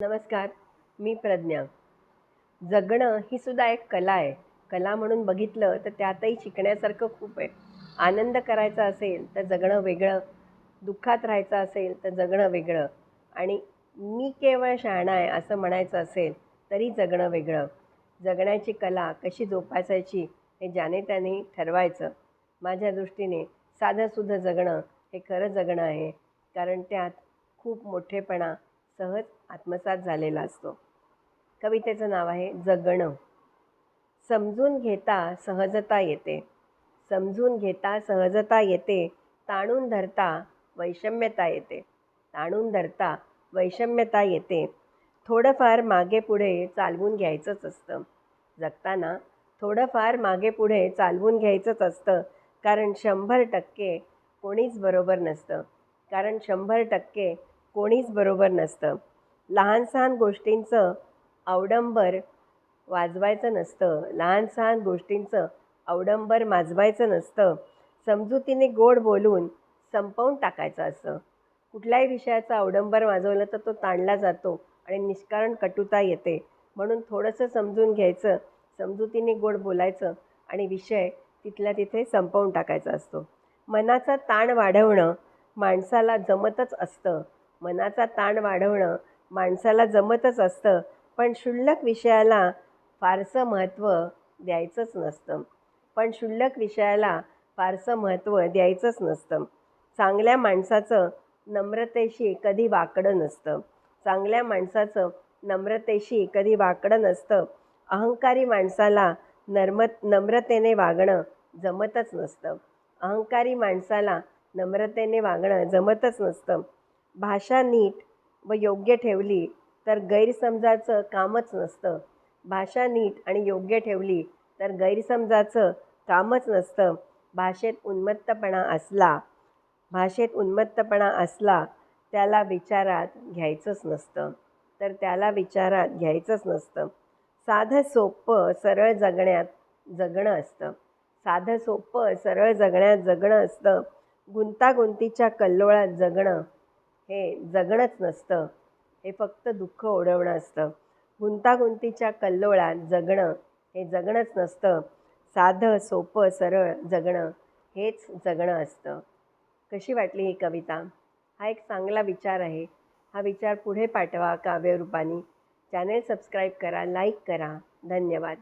नमस्कार मी प्रज्ञा. जगणं ही सुद्धा एक कला आहे. कला म्हणून बघितलं तर त्यातही शिकण्यासारखं खूप आहे. आनंद करायचा असेल तर जगणं वेगळं. दुःखात राहायचं असेल तर जगणं वेगळं. आणि मी केवळ शहाणा आहे असं म्हणायचं असेल तरी जगणं वेगळं. जगण्याची कला कशी जोपासायची हे ज्याने त्याने ठरवायचं. माझ्या दृष्टीने साधंसुधं जगणं हे खरं जगणं आहे. कारण त्यात खूप मोठेपणा सहज आत्मसात झालेला असतो. कवितेचं नाव आहे जगणं. समजून घेता सहजता येते. समजून घेता सहजता येते. ताणून धरता वैषम्यता येते. ताणून धरता वैषम्यता येते. थोडंफार मागे पुढे चालवून घ्यायचंच असतं. जगताना थोडंफार मागे पुढे चालवून घ्यायचंच असतं. कारण शंभर टक्के कोणीच बरोबर नसतं. कारण शंभर टक्के कोणीच बरोबर नसतं. लहान सहान गोष्टींचं अवडंबर वाजवायचं नसतं. लहान सहान गोष्टींचं अवडंबर माजवायचं नसतं. समजुतीने गोड बोलून संपवून टाकायचं असतं कुठल्याही विषयाचा अवडंबर वाजवलं तर तो ताणला जातो आणि निष्कारण कटुता येते. म्हणून थोडंसं समजून घ्यायचं समजुतीने गोड बोलायचं आणि विषय तिथल्या तिथे संपवून टाकायचा असतो. मनाचा ताण वाढवणं माणसाला जमतच असतं. मनाचा ताण वाढवणं माणसाला जमतच असतं पण क्षुल्लक विषयाला फारसं महत्त्व द्यायचंच नसतं. पण क्षुल्लक विषयाला फारसं महत्त्व द्यायचंच नसतं. चांगल्या माणसाचं नम्रतेशी कधी वाकडं नसतं. चांगल्या माणसाचं नम्रतेशी कधी वाकडं नसतं. अहंकारी माणसाला नर्मत नम्रतेने वागणं जमतच नसतं. अहंकारी माणसाला नम्रतेने वागणं जमतच नसतं. भाषा नीट व योग्य ठेवली तर गैरसमजाचं कामच नसतं. भाषा नीट आणि योग्य ठेवली तर गैरसमजाचं कामच नसतं. भाषेत उन्मत्तपणा असला भाषेत उन्मत्तपणा असला त्याला विचारात घ्यायचंच नसतं. तर त्याला विचारात घ्यायचंच नसतं. साधं सोपं सरळ जगण्यात जगणं असतं. साधं सोपं सरळ जगण्यात जगणं असतं. गुंतागुंतीच्या कल्लोळात जगणं हे जगणंच नसतं. हे फक्त दुःख ओढवणं असतं. गुंतागुंतीच्या कल्लोळात जगणं हे जगणंच नसतं. साधं सोपं सरळ जगणं हेच जगणं असतं. कशी वाटली ही कविता? हा एक चांगला विचार आहे. हा विचार पुढे पाठवा काव्यरूपाने. चॅनेल सबस्क्राईब करा लाईक करा. धन्यवाद.